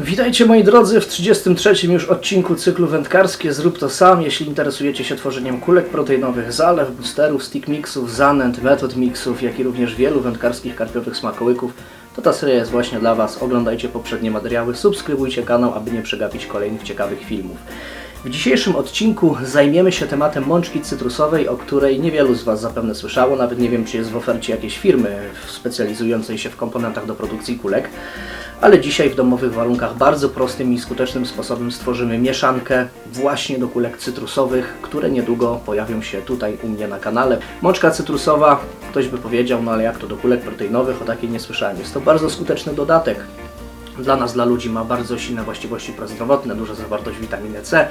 Witajcie moi drodzy w 33 już odcinku cyklu wędkarskie Zrób to sam. Jeśli interesujecie się tworzeniem kulek proteinowych, zalew, boosterów, stick mixów, zanęt, metod mixów, jak i również wielu wędkarskich karpiowych smakołyków, to ta seria jest właśnie dla Was. Oglądajcie poprzednie materiały, subskrybujcie kanał, aby nie przegapić kolejnych ciekawych filmów. W dzisiejszym odcinku zajmiemy się tematem mączki cytrusowej, o której niewielu z Was zapewne słyszało. Nawet nie wiem, czy jest w ofercie jakiejś firmy specjalizującej się w komponentach do produkcji kulek. Ale dzisiaj w domowych warunkach bardzo prostym i skutecznym sposobem stworzymy mieszankę właśnie do kulek cytrusowych, które niedługo pojawią się tutaj u mnie na kanale. Mączka cytrusowa, ktoś by powiedział, no ale jak to do kulek proteinowych, o takiej nie słyszałem. Jest to bardzo skuteczny dodatek dla nas, dla ludzi ma bardzo silne właściwości prozdrowotne, duża zawartość witaminy C,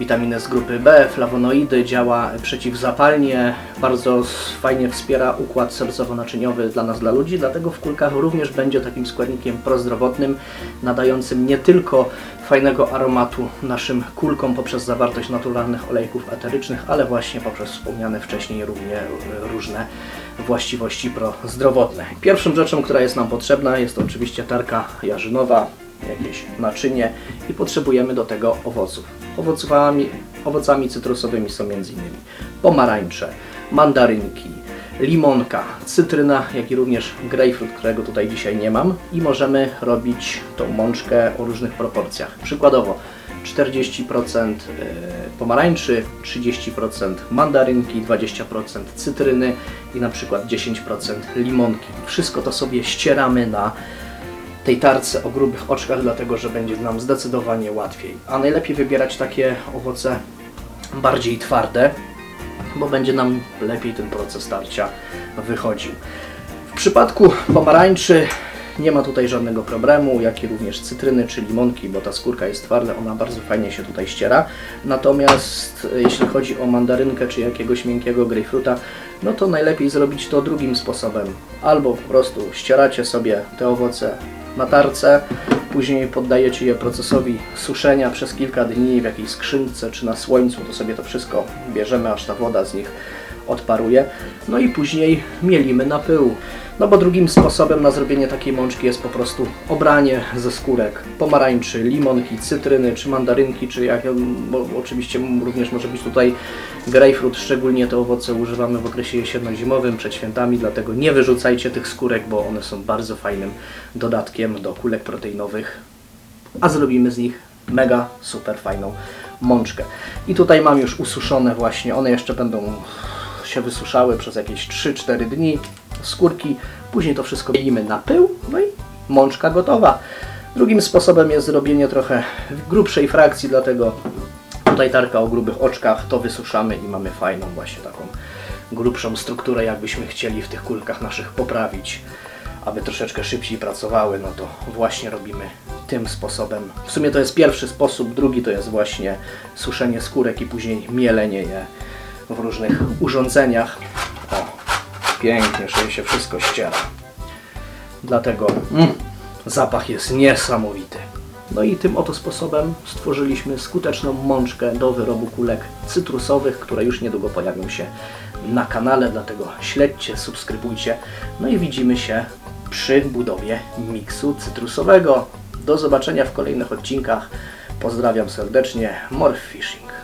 witaminy z grupy B, flawonoidy, działa przeciwzapalnie, bardzo fajnie wspiera układ sercowo-naczyniowy dla nas, dla ludzi, dlatego w kulkach również będzie takim składnikiem prozdrowotnym, nadającym nie tylko fajnego aromatu naszym kulkom poprzez zawartość naturalnych olejków eterycznych, ale właśnie poprzez wspomniane wcześniej również różne właściwości prozdrowotne. Pierwszą rzeczą, która jest nam potrzebna jest oczywiście tarka jarzynowa, jakieś naczynie i potrzebujemy do tego owoców. Owocami, owocami cytrusowymi są m.in. pomarańcze, mandarynki, limonka, cytryna, jak i również grapefruit, którego tutaj dzisiaj nie mam i możemy robić tą mączkę o różnych proporcjach. Przykładowo 40% pomarańczy, 30% mandarynki, 20% cytryny i na przykład 10% limonki. Wszystko to sobie ścieramy na tej tarce o grubych oczkach, dlatego że będzie nam zdecydowanie łatwiej. A najlepiej wybierać takie owoce bardziej twarde, bo będzie nam lepiej ten proces tarcia wychodził. W przypadku pomarańczy nie ma tutaj żadnego problemu, jak i również cytryny czy limonki, bo ta skórka jest twarda, ona bardzo fajnie się tutaj ściera. Natomiast e, jeśli chodzi o mandarynkę czy jakiegoś miękkiego grejpfruta, no to najlepiej zrobić to drugim sposobem. Albo po prostu ścieracie sobie te owoce na tarce, później poddajecie je procesowi suszenia przez kilka dni w jakiejś skrzynce czy na słońcu, to sobie to wszystko bierzemy, aż ta woda z nich odparuje. No i później mielimy na pył. No bo drugim sposobem na zrobienie takiej mączki jest po prostu obranie ze skórek pomarańczy, limonki, cytryny, czy mandarynki, czy jak, bo oczywiście również może być tutaj grapefruit, szczególnie te owoce używamy w okresie jesienno-zimowym, przed świętami, dlatego nie wyrzucajcie tych skórek, bo one są bardzo fajnym dodatkiem do kulek proteinowych, a zrobimy z nich mega super fajną mączkę. I tutaj mam już ususzone właśnie, one jeszcze będą się wysuszały przez jakieś 3-4 dni, skórki, później to wszystko mielimy na pył, no i mączka gotowa. Drugim sposobem jest zrobienie trochę grubszej frakcji, dlatego tutaj tarka o grubych oczkach, to wysuszamy i mamy fajną właśnie taką grubszą strukturę, jakbyśmy chcieli w tych kulkach naszych poprawić, aby troszeczkę szybciej pracowały, no to właśnie robimy tym sposobem. W sumie to jest pierwszy sposób, drugi to jest właśnie suszenie skórek i później mielenie je w różnych urządzeniach. O, pięknie, że się wszystko ściera. Dlatego mm, zapach jest niesamowity. No i tym oto sposobem stworzyliśmy skuteczną mączkę do wyrobu kulek cytrusowych, które już niedługo pojawią się na kanale, dlatego śledźcie, subskrybujcie. No i widzimy się przy budowie miksu cytrusowego. Do zobaczenia w kolejnych odcinkach. Pozdrawiam serdecznie. Morph Fishing.